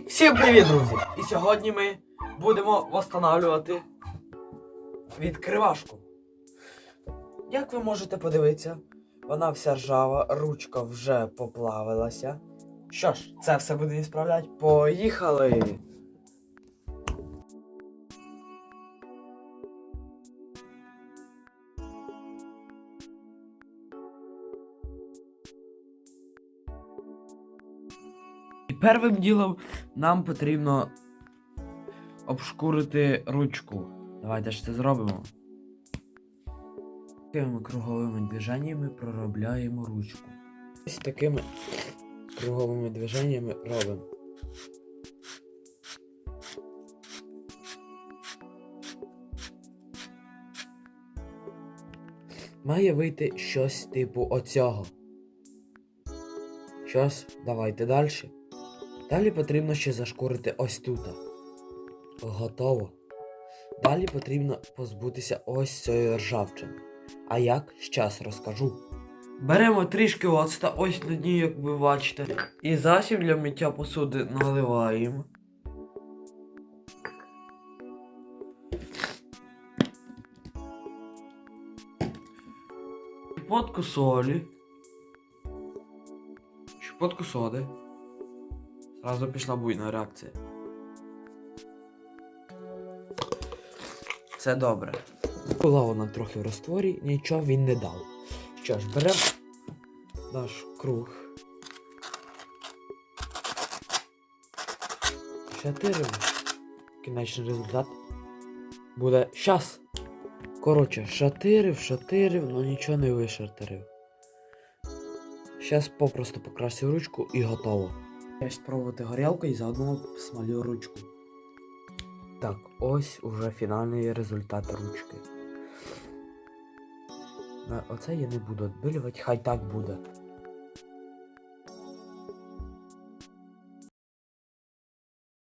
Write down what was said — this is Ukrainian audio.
Всім привіт, друзі! І сьогодні ми будемо встановлювати відкривашку. Як ви можете подивитися, вона вся ржава, ручка вже поплавилася. Що ж, це все буде відправляти. Поїхали! І першим ділом нам потрібно обшкурити ручку. Давайте ж це зробимо. Такими круговими движеннями проробляємо ручку. Ось такими круговими движеннями робимо. Має вийти щось типу оцього. Щось, давайте далі. Далі потрібно ще зашкурити ось тут. Готово. Далі потрібно позбутися ось цієї ржавчини. А як? Щас розкажу. Беремо трішки оцта, ось на дні, як ви бачите. І засіб для миття посуди наливаємо. Щепотку солі. Щепотку соди. Зразу пішла буйна реакція. Це добре. Була вона трохи в розтворі, нічого він не дав. Що ж, беремо наш круг. Шатиримо. Кінечний результат буде щас. Коротше, шатирив, шатирив, але нічого не вишатирив. Щас попросту покрасив ручку і готово. Я спробувати горілку і заодно смалю ручку. Так, ось уже фінальний результат ручки. Оце я не буду відбилювати, хай так буде.